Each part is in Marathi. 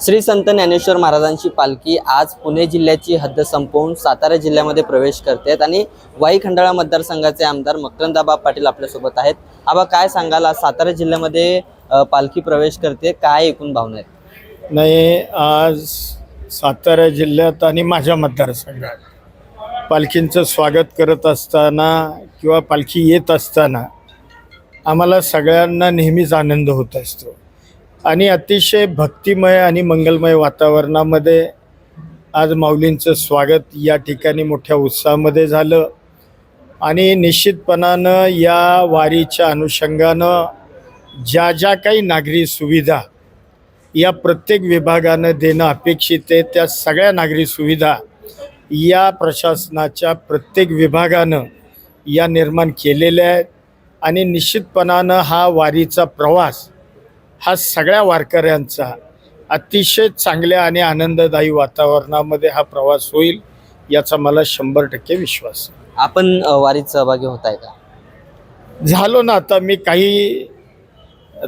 श्री संत ज्ञानेश्वर महाराजांची पालखी आज पुणे जिल्ह्याची हद्द संपवून सातारा जिल्ह्यामध्ये प्रवेश करते आणि वाई खंडाळा मतदारसंघाचे आमदार मकरंदाबा पाटील आपल्यासोबत आहेत. आबा काय सांगाल? आज सातारा जिल्ह्यामध्ये पालखी प्रवेश करते. काय एकूण भावना आहेत? नाही आज सातारा जिल्ह्यात आणि माझ्या मतदारसंघात पालखींचं स्वागत करत असताना किंवा पालखी येत असताना आम्हाला सगळ्यांना नेहमीच आनंद होत असतो. आणि अतिशय भक्तिमय आणि मंगलमय वातावरणामध्ये आज माऊलींचं स्वागत या ठिकाणी मोठ्या उत्साहामध्ये झालं. आणि निश्चितपणानं या वारीच्या अनुषंगानं ज्या ज्या काही नागरी सुविधा या प्रत्येक विभागानं देणं अपेक्षित आहे त्या सगळ्या नागरी सुविधा या प्रशासनाच्या प्रत्येक विभागानं या निर्माण केलेल्या आहेत. आणि निश्चितपणानं हा वारीचा प्रवास हा सगळ्या वारकऱ्यांचा अतिशय चांगल्या आणि आनंददायी वातावरणामध्ये हा प्रवास होईल याचा मला शंभर टक्के विश्वास. आपण वारीत सहभागी होत आहे का? झालो ना आता मी काही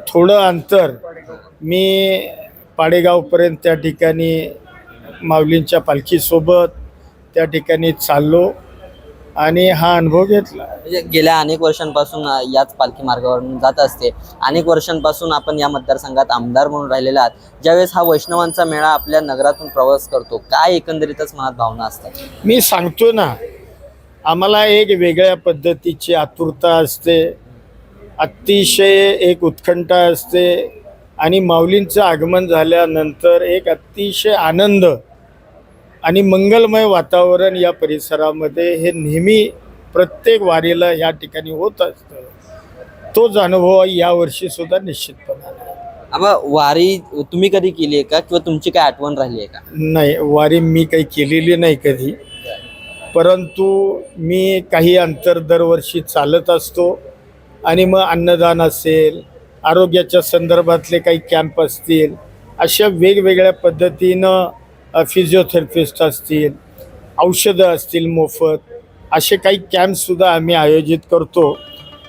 थोडं अंतर. मी पाडेगावपर्यंत त्या ठिकाणी माऊलींच्या पालखीसोबत त्या ठिकाणी चाललो. आणि हा अनुभव घेतला. म्हणजे गेल्या अनेक वर्षांपासून अ, याच पालखी मार्गावरून जात असते. अनेक वर्षांपासून आपण या मतदारसंघात आमदार म्हणून राहिलेले आहात. ज्यावेळेस हा वैष्णवांचा मेळा आपल्या नगरातून प्रवास करतो काय एकंदरीतच मनात भावना असतात? मी सांगतो ना आम्हाला एक वेगळ्या पद्धतीची आतुरता असते. अतिशय एक उत्कंठा असते. आणि माऊलींचं आगमन झाल्यानंतर एक अतिशय आनंद आणि मंगलमय वातावरण या परिसरामध्ये हे नेहमी प्रत्येक वारीला या ठिकाणी होत असतं. तोच अनुभव यावर्षी सुद्धा निश्चितपणाने आहे. आबा वारी तुम्ही कधी केली आहे का? किंवा तुमची काय आठवण राहिली आहे का? नाही वारी मी काही केलेली नाही कधी. परंतु मी काही अंतर दरवर्षी चालत असतो. आणि मग अन्नदान असेल आरोग्याच्या संदर्भातले काही कॅम्प असतील अशा वेगवेगळ्या पद्धतीनं फिजिओथेरपिस्ट असतील औषधं असतील मोफत असे काही कॅम्पसुद्धा आम्ही आयोजित करतो.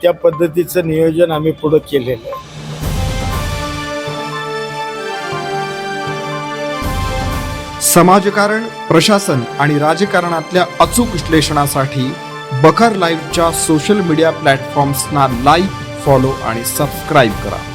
त्या पद्धतीचं नियोजन आम्ही पुढं केलेलं आहे. समाजकारण प्रशासन आणि राजकारणातल्या अचूक विश्लेषणासाठी बखर लाईव्हच्या सोशल मीडिया प्लॅटफॉर्म्सना लाईक फॉलो आणि सबस्क्राईब करा.